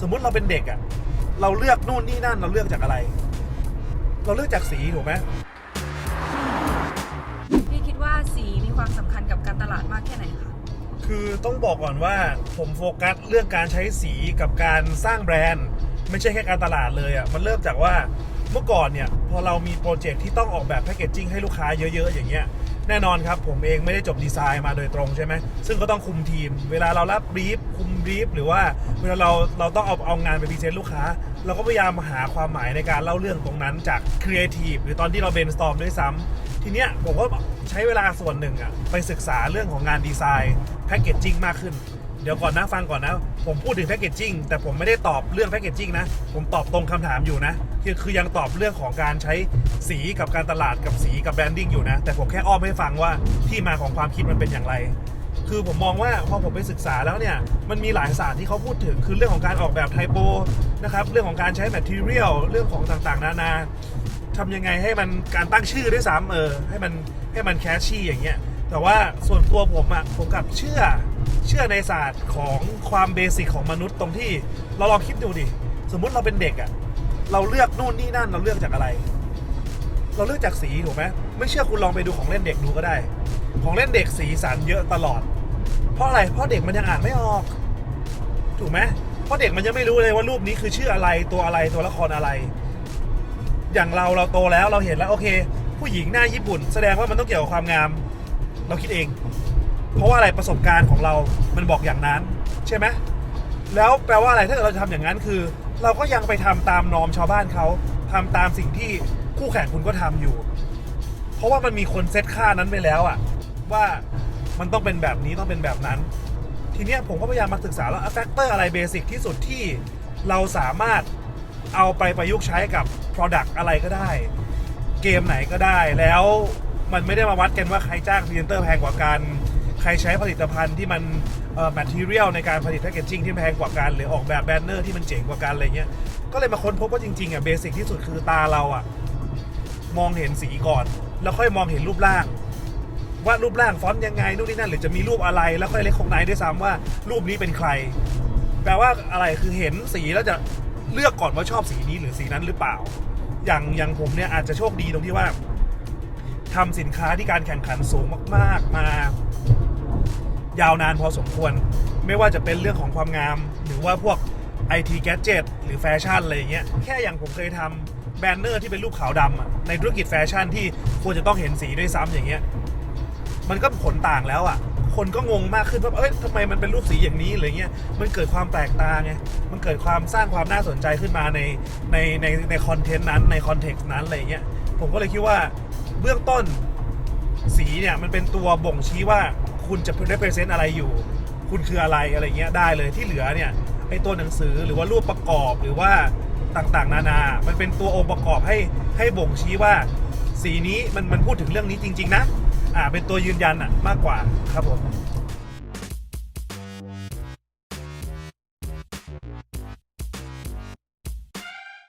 สมมุติเราเป็นเด็กอะเราเลือกนู่นนี่นั่นเราเลือกจากอะไร เราเลือกจากสีถูกไหมพี่คิดว่าสีมีความสำคัญกับการตลาดมากแค่ไหนคะคือต้องบอกก่อนว่าผมโฟกัสเรื่องการใช้สีกับการสร้างแบรนด์ ไม่ใช่แค่การตลาดเลยอะ่ะมันเริ่มจากว่าเมื่อก่อนเนี่ยพอเรามีโปรเจกต์ที่ต้องออกแบบแพคเกจจิ้งให้ลูกค้าเยอะ ๆ อย่างเงี้ย แน่นอนครับ ผมเองไม่ได้จบดีไซน์มาโดยตรงใช่ไหมซึ่งก็ต้องคุมทีม เวลาเรารับบรีฟคุมบรีฟหรือว่าเวลาเราเราต้องเอาเอางานไปพรีเซนต์ลูกค้า เราก็พยายามหาความหมายในการเล่าเรื่องตรงนั้นจากครีเอทีฟหรือตอนที่เราเบนสตอมด้วยซ้ำทีเนี้ยผมก็ใช้เวลาส่วนหนึ่งอะไปศึกษาเรื่องของงานดีไซน์แพคเกจจิ้งมากขึ้น เดี๋ยวก่อนนะฟังก่อนนะ ผมพูดถึงแพคเกจจิ้งแต่ผมไม่ได้ตอบเรื่องแพคเกจจิ้งนะ ผมตอบตรงคำถามอยู่นะคือคือยังตอบเรื่องของการใช้สีกับการตลาดกับสีกับแบรนดิ้งอยู่นะ แต่ผมแค่อ้อมให้ฟังว่าที่มาของความคิดมันเป็นอย่างไร คือผมมองว่าพอผมไปศึกษาแล้วเนี่ย มันมีหลายศาสตร์ที่เขาพูดถึงคือเรื่องของการออกแบบไทโปนะครับเรื่องของการใช้แมทเทียลเรื่องของต่างๆ นานาทำยังไงให้มันการตั้งชื่อด้วยซ้ำเออให้มันให้มันแคชชี่อย่างเงี้ยแต่ว่าส่วนตัวผมอะผมกับเชื่อเชื่อในศาสตร์ของ ความเบสิกของมนุษย์ตรงที่เราลองคิดดูดิ สมมุติเราเป็นเด็กอะเราเลือกนู่นนี่นั่นเราเลือกจากอะไร เราเลือกจากสีถูกไหมไม่เชื่อคุณลองไปดูของเล่นเด็กดูก็ได้ ของเล่นเด็กสีสันเยอะตลอด เพราะอะไรเพราะเด็กมันยังอ่านไม่ออก ถูกไหมเพราะเด็กมันยังไม่รู้เลยว่ารูปนี้คือชื่ออะไรตัวอะไรตัวละครอะไร อย่างเราเราโตแล้วเราเห็นแล้วโอเค ผู้หญิงหน้าญี่ปุ่น แสดงว่ามันต้องเกี่ยวกับความงาม เราคิดเอง เพราะว่าอะไรประสบการณ์ของเรา มันบอกอย่างนั้น ใช่ไหมแล้วแปลว่าอะไรถ้าเกิดเราจะทำอย่างนั้นคือ เราก็ยังไปทำตามนอมชาวบ้านเขาทำตามสิ่งที่คู่แข่งคุณก็ทำอยู่ เพราะว่ามันมีคนเซตค่านั้นไปแล้วอะว่ามันต้องเป็นแบบนี้ต้องเป็นแบบนั้น ทีเนี้ยผมก็พยายามมาศึกษาแล้วแฟกเตอร์อะไรเบสิกที่สุดที่เราสามารถเอาไปประยุกต์ใช้กับ Product อะไรก็ได้ เกมไหนก็ได้แล้วมันไม่ได้มาวัดกันว่าใครจ้างพรีเซนเตอร์แพงกว่ากัน ใครใช้ผลิตภัณฑ์ที่มันเอ่อ material ในการผลิตแพคเกจจิ้งที่แพงกว่ากันหรือออกแบบแบนเนอร์ที่มันเจ๋งกว่ากันอะไรเงี้ยก็เลยมาค้นพบว่าจริงๆอะเบสิกที่สุดคือตาเราอะมองเห็นสีก่อน แล้วค่อยมองเห็นรูปร่าง ว่ารูปร่างฟอนต์ยังไงนู่นนี่นั่นหรือจะมีรูปอะไรแล้วค่อยเล็กของไหนด้วยซ้ำว่ารูปนี้เป็นใคร แปลว่าอะไรคือเห็นสีแล้วจะเลือกก่อนว่าชอบสีนี้หรือสีนั้นหรือเปล่า อย่างอย่างผมเนี่ยอาจจะโชคดีตรงที่ว่าทำสินค้าที่การแข่งขันสูงมาก ๆ มา ยาวนานพอสมควร ไม่ว่าจะเป็นเรื่องของความงาม หรือว่าพวก IT Gadget หรือแฟชั่นอะไรอย่างเงี้ยแค่อย่างผมเคยทำแบนเนอร์ที่เป็นรูปขาวดำอะในธุรกิจแฟชั่นที่ควรจะต้องเห็นสีด้วยซ้ำอย่างเงี้ยมันก็ผลต่างแล้วอะคนก็งงมากขึ้นว่าเอ้ยทำไมมันเป็นรูปสีอย่างนี้อะไรเงี้ย มันเกิดความแปลกตาไง มันเกิดความสร้างความน่าสนใจขึ้นมาในในในในคอนเทนต์นั้นในคอนเท็กซ์นั้นอะไรเงี้ย ผมก็เลยคิดว่าเบื้องต้นสีเนี่ยมันเป็นตัวบ่งชี้ว่า คุณจะได้เปอร์เซ็นต์อะไรอยู่ คุณคืออะไรอะไรเงี้ยได้เลยที่เหลือเนี่ยไอตัวหนังสือหรือว่ารูปประกอบหรือว่าต่างๆ นานา มันเป็นตัวองค์ประกอบให้ให้บ่งชี้ว่า สีนี้มันมันพูดถึงเรื่องนี้จริง ๆ นะ อ่าเป็นตัวยืนยันอะมากกว่าครับผม